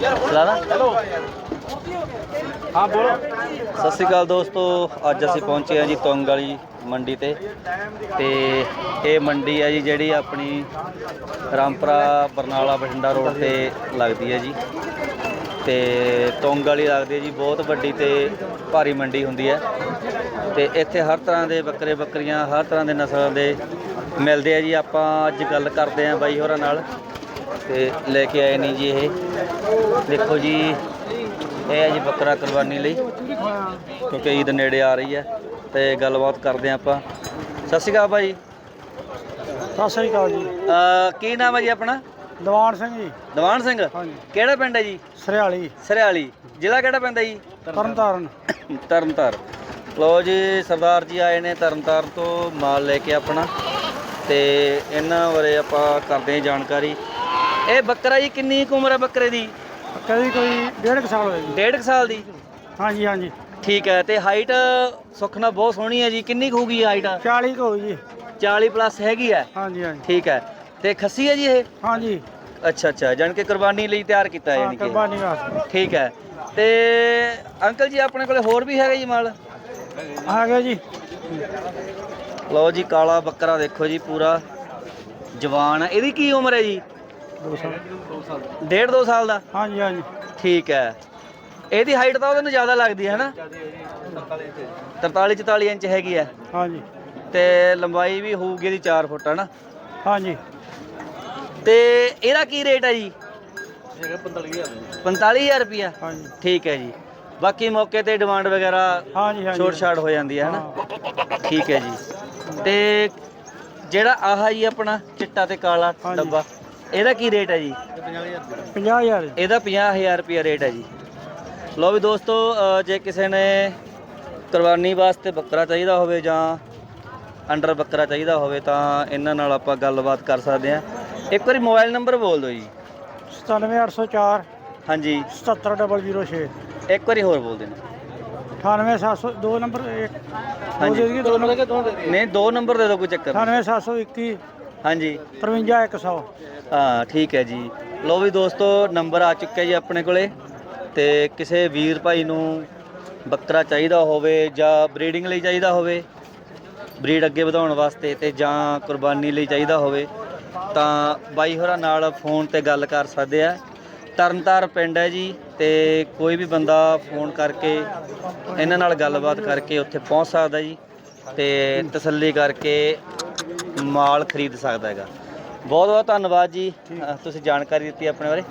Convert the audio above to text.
ਚਲਾਣਾ ਹਾਂ ਬੋਲੋ। ਸਤਿ ਸ਼੍ਰੀ ਅਕਾਲ ਦੋਸਤੋ ਅੱਜ ਅਸੀਂ ਪਹੁੰਚੇ ਹਾਂ ਜੀ ਤੁੰਗ ਵਾਲੀ ਮੰਡੀ ਤੇ। ਤੇ ਇਹ ਮੰਡੀ ਹੈ ਜੀ ਜਿਹੜੀ ਆਪਣੀ ਰਾਮਪੁਰਾ ਬਰਨਾਲਾ ਬਠਿੰਡਾ ਰੋਡ ਤੇ ਲੱਗਦੀ ਹੈ ਜੀ। ਤੇ ਤੁੰਗ ਵਾਲੀ ਲੱਗਦੀ ਹੈ ਜੀ ਬਹੁਤ ਵੱਡੀ ਤੇ ਭਾਰੀ ਮੰਡੀ ਹੁੰਦੀ ਹੈ। ਤੇ ਇੱਥੇ ਹਰ ਤਰ੍ਹਾਂ ਦੇ ਬੱਕਰੇ ਬੱਕਰੀਆਂ ਹਰ ਤਰ੍ਹਾਂ ਦੇ ਨਸਲਾਂ ਦੇ ਮਿਲਦੇ ਆ ਜੀ। ਆਪਾਂ ਅੱਜ ਗੱਲ ਕਰਦੇ ਆਂ ਬਾਈ ਹੋਰਾਂ ਨਾਲ। ਤੇ ਲੈ ਕੇ ਆਏ ਨੇ ਜੀ ਇਹ। ਦੇਖੋ ਜੀ ਇਹ ਹੈ ਜੀ ਬੱਕਰਾ ਕੁਰਬਾਨੀ ਲਈ ਕਿਉਂਕਿ ਈਦ ਨੇੜੇ ਆ ਰਹੀ ਹੈ ਤੇ ਗੱਲਬਾਤ ਕਰਦੇ ਆਂ ਆਪਾਂ। ਸਤਿ ਸ਼੍ਰੀ ਅਕਾਲ ਭਾਈ। ਸਤਿ ਸ੍ਰੀ ਅਕਾਲ ਜੀ। ਅਹ ਕੀ ਨਾਮ ਹੈ ਜੀ ਆਪਣਾ? ਦਵਾਨ ਸਿੰਘ ਜੀ। ਦੀਵਾਨ ਸਿੰਘ ਹਾਂਜੀ। ਕਿਹੜਾ ਪਿੰਡ ਹੈ ਜੀ? ਸਰਿਆਲੀ। ਸਰਿਆਲੀ ਜ਼ਿਲ੍ਹਾ ਕਿਹੜਾ ਪੈਂਦਾ ਜੀ? ਤਰਨਤਾਰਨ। ਤਰਨਤਾਰ ਲੋ ਜੀ ਸਰਦਾਰ ਜੀ ਆਏ ਨੇ ਤਰਨਤਾਰ ਤੋਂ ਮਾਲ ਲੈ ਕੇ ਆਪਣਾ ਤੇ ਇਹਨਾਂ ਬਾਰੇ ਆਪਾਂ ਕਰਦੇ ਹਾਂ ਜਾਣਕਾਰੀ। ਇਹ ਬੱਕਰਾ ਜੀ ਕਿੰਨੀ ਕੁ ਉਮਰ ਹੈ ਬੱਕਰੇ ਦੀ? ਕਦੀ ਕੋਈ ਡੇਢ ਕੁ ਸਾਲ ਹੋਏ ਜੀ। ਡੇਢ ਕੁ ਸਾਲ ਦੀ? ਹਾਂਜੀ ਹਾਂਜੀ। ਠੀਕ ਹੈ ਤੇ ਹਾਈਟ ਸੁਖਨਾ ਬਹੁਤ ਸੋਹਣੀ ਹੈ ਜੀ। ਕਿੰਨੀ ਕੁ ਹੋਊਗੀ ਹਾਈਟ 40 ਕੁ ਹੋਈ ਜੀ। 40 ਪਲੱਸ ਹੈਗੀ ਹੈ? ਹਾਂਜੀ ਹਾਂਜੀ। ਠੀਕ ਹੈ ਤੇ ਖੱਸੀ ਹੈ ਜੀ ਇਹ? ਹਾਂਜੀ। ਅੱਛਾ ਅੱਛਾ। ਜਾਣ ਕੇ ਕੁਰਬਾਨੀ ਲਈ ਤਿਆਰ ਕੀਤਾ ਹੈ ਹਾਂ ਯਾਨੀ ਕਿ। ਕੁਰਬਾਨੀ ਵਾਸਤੇ। ਠੀਕ ਹੈ ਤੇ ਅੰਕਲ ਜੀ ਆਪਣੇ ਕੋਲੇ ਹੋਰ ਵੀ ਹੈਗਾ ਜੀ ਮਾਲ? ਆ ਗਿਆ ਜੀ। ਲਓ ਜੀ ਕਾਲਾ ਬੱਕਰਾ ਦੇਖੋ ਜੀ ਪੂਰਾ ਜਵਾਨ ਹੈ। ਇਹਦੀ ਕੀ ਉਮਰ ਹੈ ਜੀ? 2 ਸਾਲ। ਡੇਢ ਦੋ ਸਾਲ ਦਾ? ਹਾਂਜੀ ਹਾਂਜੀ। ਠੀਕ ਹੈ। ਇਹਦੀ ਹਾਈਟ ਤਾਂ ਉਹਦੇ ਨੂੰ ਜ਼ਿਆਦਾ ਲੱਗਦੀ ਹੈ ਨਾ 43 44 ਇੰਚ ਹੈਗੀ ਹੈ। ਹਾਂਜੀ। ਤੇ ਲੰਬਾਈ ਵੀ ਹੋਊਗੀ ਇਹਦੀ 4 ਫੁੱਟ ਹੈ ਨਾ ਹਾਂਜੀ। ਤੇ ਇਹਦਾ ਕੀ ਰੇਟ ਹੈ ਜੀ? 45000 ਰੁਪਿਆ ਹਾਂਜੀ। ਠੀਕ ਹੈ ਜੀ। ਬਾਕੀ ਮੌਕੇ ਤੇ ਡਿਮਾਂਡ ਵਗੈਰਾ ਹਾਂਜੀ ਹਾਂਜੀ। ਛੋਟ ਛਾੜ ਹੋ ਜਾਂਦੀ ਹੈ ਨਾ ਠੀਕ ਹੈ ਜੀ। ਤੇ ਜਿਹੜਾ ਆਹ ਜੀ ਆਪਣਾ ਚਿੱਟਾ ਤੇ ਕਾਲਾ। ਡੱਬਾ। ਇਹਦਾ ਕੀ ਰੇਟ ਹੈ ਜੀ? 50000 ਇਹਦਾ 50000 ਰੁਪਿਆ ਰੇਟ ਹੈ ਜੀ। ਲਓ ਵੀ ਦੋਸਤੋ ਜੇ ਕਿਸੇ ਨੇ ਕੁਰਬਾਨੀ ਵਾਸਤੇ ਬੱਕਰਾ ਚਾਹੀਦਾ ਹੋਵੇ ਜਾਂ ਅੰਡਰ ਬੱਕਰਾ ਚਾਹੀਦਾ ਹੋਵੇ ਤਾਂ ਇਹਨਾਂ ਨਾਲ ਆਪਾਂ ਗੱਲਬਾਤ ਕਰ ਸਕਦੇ ਹਾਂ। ਇੱਕ ਵਾਰੀ ਮੋਬਾਈਲ ਨੰਬਰ ਬੋਲ ਦਿਓ ਜੀ। 97804 ਹਾਂਜੀ। 77006 ਇੱਕ ਵਾਰੀ ਹੋਰ ਬੋਲ ਦੇਣਾ। 98700 ਦੋ ਨੰਬਰ ਇੱਕ ਦੋ ਹਾਂਜੀ। ਦੇ ਨੰਬਰ ਦੋ ਦੇ ਨਹੀਂ ਦੋ ਨੰਬਰ ਦੇ ਦਿਓ ਕੋਈ ਚੱਕਰ ਨਹੀਂ। 98721 ਹਾਂਜੀ। 53100 ਹਾਂ ਠੀਕ ਹੈ ਜੀ। ਲੋ ਵੀ ਦੋਸਤੋ ਨੰਬਰ ਆ ਚੁੱਕਿਆ ਜੀ ਆਪਣੇ ਕੋਲੇ। ਤੇ ਕਿਸੇ ਵੀਰ ਭਾਈ ਨੂੰ ਬੱਕਰਾ ਚਾਹੀਦਾ ਹੋਵੇ ਜਾਂ ਬਰੀਡਿੰਗ ਲਈ ਚਾਹੀਦਾ ਹੋਵੇ ਬਰੀਡ ਅੱਗੇ ਵਧਾਉਣ ਵਾਸਤੇ ਤੇ ਜਾਂ ਕੁਰਬਾਨੀ ਲਈ ਚਾਹੀਦਾ ਹੋਵੇ ਤਾਂ ਬਾਈ ਹੋਰਾਂ ਨਾਲ ਫੋਨ ਤੇ ਗੱਲ ਕਰ ਸਕਦੇ ਆ। ਤਰਨਤਾਰ ਪਿੰਡ ਹੈ ਜੀ ਤੇ ਕੋਈ ਵੀ ਬੰਦਾ ਫੋਨ ਕਰਕੇ ਇਹਨਾਂ ਨਾਲ ਗੱਲਬਾਤ ਕਰਕੇ ਉੱਥੇ ਪਹੁੰਚ ਸਕਦਾ ਜੀ। ਤੇ ਤਸੱਲੀ ਕਰਕੇ ਮਾਲ ਖਰੀਦ ਸਕਦਾ ਹੈਗਾ। ਬਹੁਤ ਬਹੁਤ ਧੰਨਵਾਦ ਜੀ। ਅ, ਤੁਸੀਂ ਜਾਣਕਾਰੀ ਦਿੱਤੀ ਆਪਣੇ ਬਾਰੇ।